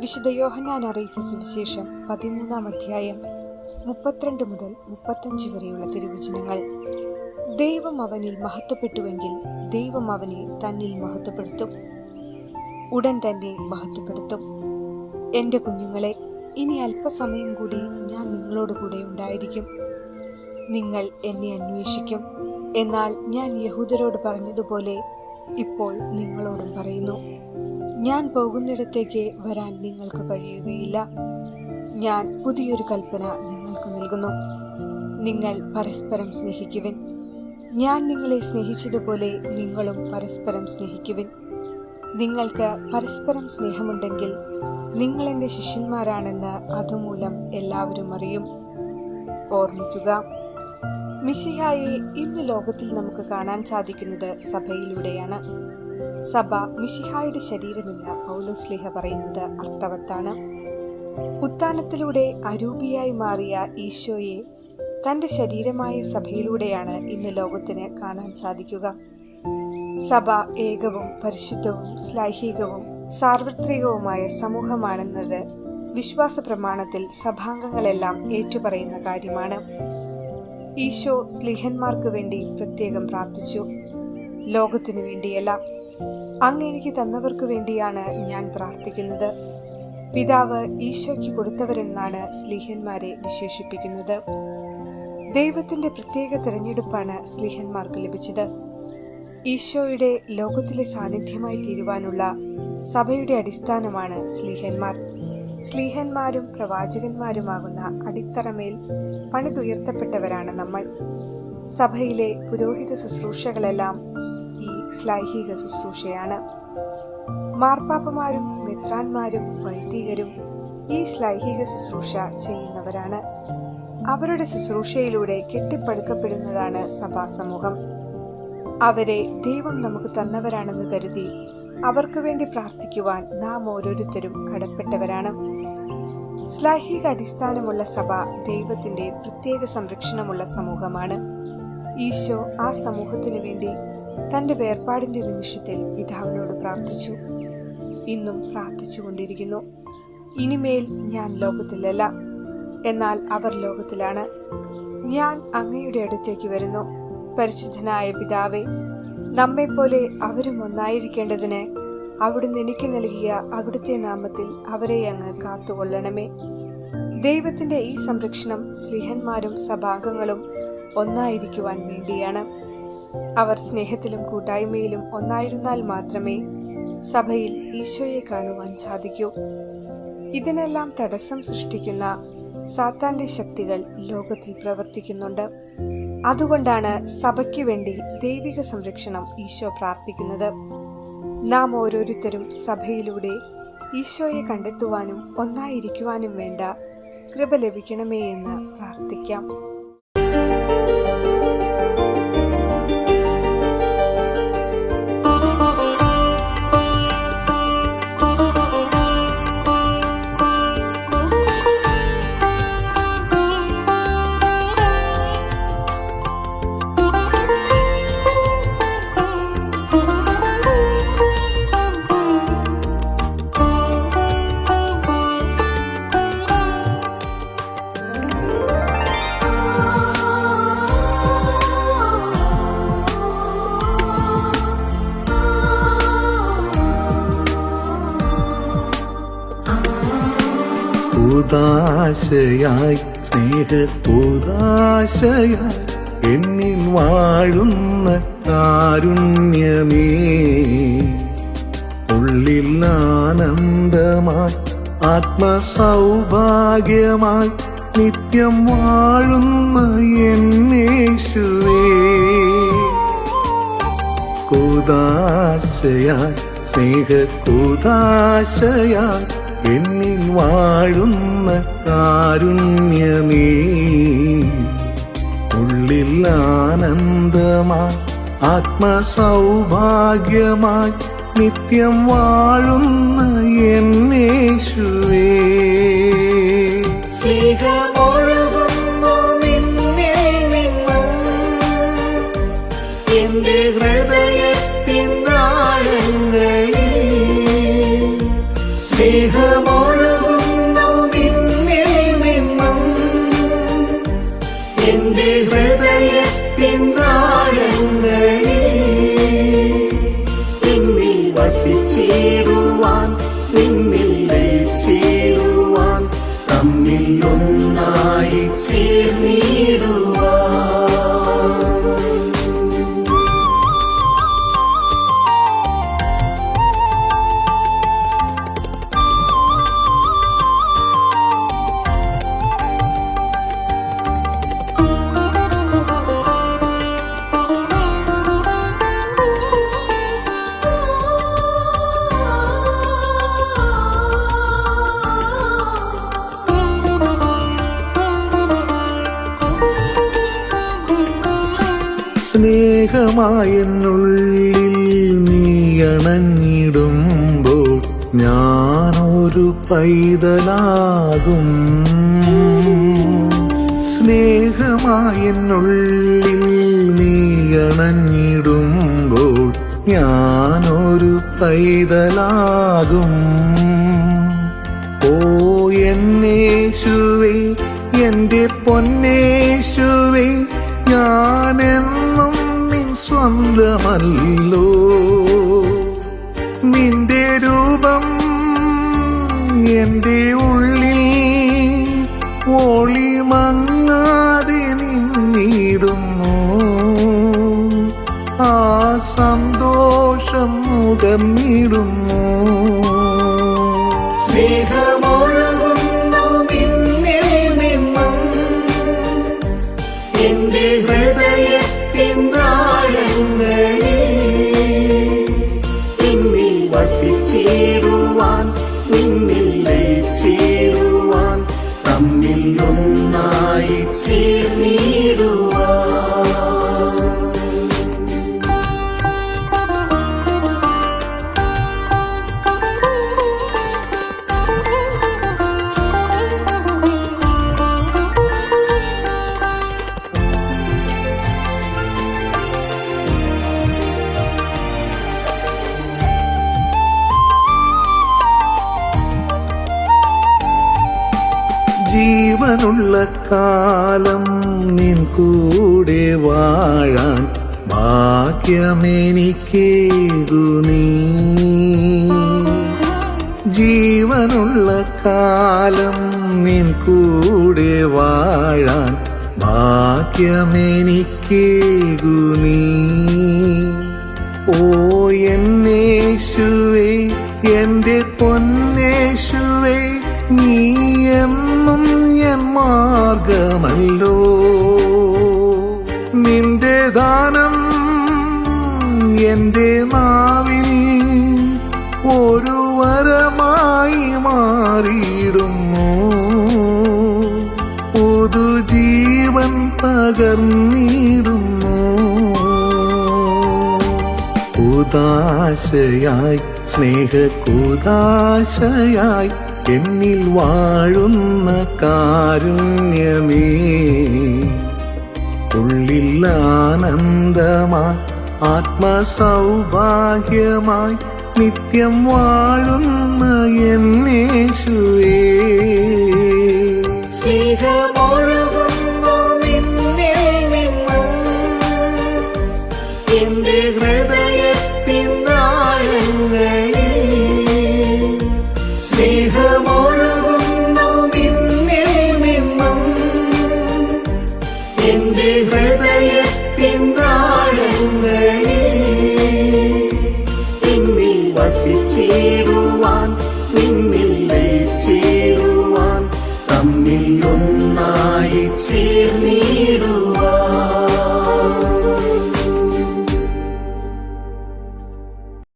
വിശുദ്ധ യോഹന്നാൻ അറിയിച്ച സുവിശേഷം പതിമൂന്നാം അധ്യായം മുപ്പത്തിരണ്ട് മുതൽ മുപ്പത്തഞ്ച് വരെയുള്ള തിരുവചനങ്ങൾ. ദൈവം അവനിൽ മഹത്വപ്പെട്ടുവെങ്കിൽ ദൈവം അവനെ തന്നിൽ മഹത്വപ്പെടുത്തും. ഉടൻ തന്നെ മഹത്വപ്പെടുത്തും. എന്റെ കുഞ്ഞുങ്ങളെ ഇനി അല്പസമയം കൂടി ഞാൻ നിങ്ങളോട് കൂടെ ഉണ്ടായിരിക്കും. നിങ്ങൾ എന്നെ അന്വേഷിക്കും. എന്നാൽ ഞാൻ യഹൂദരോട് പറഞ്ഞതുപോലെ ഇപ്പോൾ നിങ്ങളോടും പറയുന്നു. ഞാൻ പോകുന്നിടത്തേക്ക് വരാൻ നിങ്ങൾക്ക് കഴിയുകയില്ല. ഞാൻ പുതിയൊരു കൽപ്പന നിങ്ങൾക്ക് നൽകുന്നു. നിങ്ങൾ പരസ്പരം സ്നേഹിക്കുവിൻ. ഞാൻ നിങ്ങളെ സ്നേഹിച്ചതുപോലെ നിങ്ങളും പരസ്പരം സ്നേഹിക്കുവിൻ. നിങ്ങൾക്ക് പരസ്പരം സ്നേഹമുണ്ടെങ്കിൽ നിങ്ങൾ എന്റെ ശിഷ്യന്മാരാണെന്ന് അതുമൂലം എല്ലാവരും അറിയും. ഓർമ്മിക്കുക മിശിഹായെ ഇന്ന് ലോകത്തിൽ നമുക്ക് കാണാൻ സാധിക്കുന്നത് സഭയിലൂടെയാണ്. സഭ മിശിഹായുടെ ശരീരമെന്ന് പൗലോസ്ലിഹ പറയുന്നത് അർത്ഥവത്താണ്. ഉത്ഥാനത്തിലൂടെ അരൂപിയായി മാറിയ ഈശോയെ തന്റെ ശരീരമായ സഭയിലൂടെയാണ് ഇന്ന് ലോകത്തിന് കാണാൻ സാധിക്കുക. സഭ ഏകവും പരിശുദ്ധവും ശ്ലൈഹികവും സാർവത്രികവുമായ സമൂഹമാണെന്നത് വിശ്വാസ പ്രമാണത്തിൽ സഭാംഗങ്ങളെല്ലാം ഏറ്റുപറയുന്ന കാര്യമാണ്. ഈശോ സ്ലിഹന്മാർക്ക് വേണ്ടി പ്രത്യേകം പ്രാർത്ഥിച്ചു. ലോകത്തിനു വേണ്ടിയല്ല അങ്ങ് എനിക്ക് തന്നവർക്ക് വേണ്ടിയാണ് ഞാൻ പ്രാർത്ഥിക്കുന്നത്. പിതാവ് ഈശോയ്ക്ക് കൊടുത്തവരെന്നാണ് സ്ലീഹന്മാരെ വിശേഷിപ്പിക്കുന്നത്. ദൈവത്തിന്റെ പ്രത്യേക തിരഞ്ഞെടുപ്പാണ് സ്ലീഹന്മാർക്ക് ലഭിച്ചത്. ഈശോയുടെ ലോകത്തിലെ സാന്നിധ്യമായി തീരുവാനുള്ള സഭയുടെ അടിസ്ഥാനമാണ് സ്ലീഹന്മാർ. സ്ലീഹന്മാരും പ്രവാചകന്മാരുമാകുന്ന അടിത്തറമേൽ പണിതുയർത്തപ്പെട്ടവരാണ് നമ്മൾ. സഭയിലെ പുരോഹിത ശുശ്രൂഷകളെല്ലാം ഈ ശ്ലൈഹിക ശുശ്രൂഷയാണ് മാർപ്പാപ്പമാരും മെത്രാന്മാരും വൈദികരും ഈ ശ്ലൈഹിക ശുശ്രൂഷ ചെയ്യുന്നവരാണ്. അവരുടെ ശുശ്രൂഷയിലൂടെ കെട്ടിപ്പടുക്കപ്പെടുന്നതാണ് സഭാസമൂഹം. അവരെ ദൈവം നമുക്ക് തന്നവരാണെന്ന് കരുതി അവർക്ക് വേണ്ടി പ്രാർത്ഥിക്കുവാൻ നാം ഓരോരുത്തരും കടപ്പെട്ടവരാണ്. ശ്ലൈഹിക അടിസ്ഥാനമുള്ള സഭ ദൈവത്തിന്റെ പ്രത്യേക സംരക്ഷണമുള്ള സമൂഹമാണ്. ഈശോ ആ സമൂഹത്തിനു വേണ്ടി തന്റെ വേർപാടിന്റെ നിമിഷത്തിൽ പിതാവിനോട് പ്രാർത്ഥിച്ചു. ഇന്നും പ്രാർത്ഥിച്ചുകൊണ്ടിരിക്കുന്നു. ഇനിമേൽ ഞാൻ ലോകത്തിലല്ല എന്നാൽ അവർ ലോകത്തിലാണ്. ഞാൻ അങ്ങയുടെ അടുത്തേക്ക് വരുന്നു. പരിശുദ്ധനായ പിതാവെ നമ്മെപ്പോലെ അവരും ഒന്നായിരിക്കേണ്ടതിന് അവിടുന്ന് എനിക്ക് നൽകിയ അവിടുത്തെ നാമത്തിൽ അവരെ അങ്ങ് കാത്തുകൊള്ളണമേ. ദൈവത്തിന്റെ ഈ സംരക്ഷണം സ്ലിഹന്മാരും സഭാംഗങ്ങളും ഒന്നായിരിക്കുവാൻ വേണ്ടിയാണ്. അവർ സ്നേഹത്തിലും കൂട്ടായ്മയിലും ഒന്നായിരുന്നാൽ മാത്രമേ സഭയിൽ ഈശോയെ കാണുവാൻ സാധിക്കൂ. ഇതിനെല്ലാം തടസ്സം സൃഷ്ടിക്കുന്ന സാത്താന്റെ ശക്തികൾ ലോകത്തിൽ പ്രവർത്തിക്കുന്നുണ്ട്. അതുകൊണ്ടാണ് സഭയ്ക്ക് വേണ്ടി ദൈവിക സംരക്ഷണം ഈശോ പ്രാർത്ഥിക്കുന്നത്. നാം ഓരോരുത്തരും സഭയിലൂടെ ഈശോയെ കണ്ടെത്തുവാനും ഒന്നായിരിക്കുവാനും വേണ്ട കൃപ ലഭിക്കണമേ എന്ന് പ്രാർത്ഥിക്കാം. ഉദാശയായി സ്നേഹ ഉദാശയായി എന്നിൽ വാഴുന്ന കാരുണ്യമേ. ഉള്ളിൽ ആനന്ദമായി ആത്മസൗഭാഗ്യമായി നിത്യം വാഴുന്ന എന്നേശുവേ. കുദാശയായി സ്നേഹ കുദാശയായി എന്നിൽ വാഴുന്ന കാരുണ്യമേ. ഉള്ളിൽ ആനന്ദമാ ആത്മസൗഭാഗ്യമായി നിത്യം വാഴുന്ന എന്നേശുവേ ഒന്നായി ചേർന്നിടുവാൻ സ്നേഹമായെന്നുള്ളിൽ നീ അണഞ്ഞിടുമ്പോൾ ഞാനൊരു പൈതലാകും. സ്നേഹമായെന്നുള്ളിൽ നീ അണഞ്ഞിടുമ്പോൾ ഞാനൊരു പൈതലാകും. ഓ എന്നേശുവേ എന്റെ പൊന്നേശുവേ നിൻ സ്വന്തമല്ലോ നിന്റെ രൂപം എന്റെ ഉള്ളിൽ ഓളി മങ്ങാതെ നിന്നിടുന്നു. ആ സന്തോഷം മുഖം keep me. ജീവനുള്ള കാലം നിൻ കൂടെ വാഴാൻ ഭാഗ്യമെനിക്കേതു നീ? ജീവനുള്ള കാലം നിൻ കൂടെ വാഴാൻ ഭാഗ്യമെനിക്കേകു നീ? ഓ എന്നേശുവേ എന്റെ പൊന്നേശുവേ നീ മാർഗമല്ലോ. നിന്റെ ദാനം എന്റെ നാവിൽ ഒരു വരമായി മാറിയിടുന്നു. പുതുജീവൻ പകർന്നിടുന്നു. സ്നേഹ സ്നേഹകൂതാശയായി എന്നിൽ വാഴുന്ന കാരുണ്യമേ. ഉള്ളിൽ ആനന്ദമായി ആത്മസൗഭാഗ്യമായി നിത്യം വാഴുന്ന എന്നേശുവേ സ്നേഹമൊഴുകുന്നു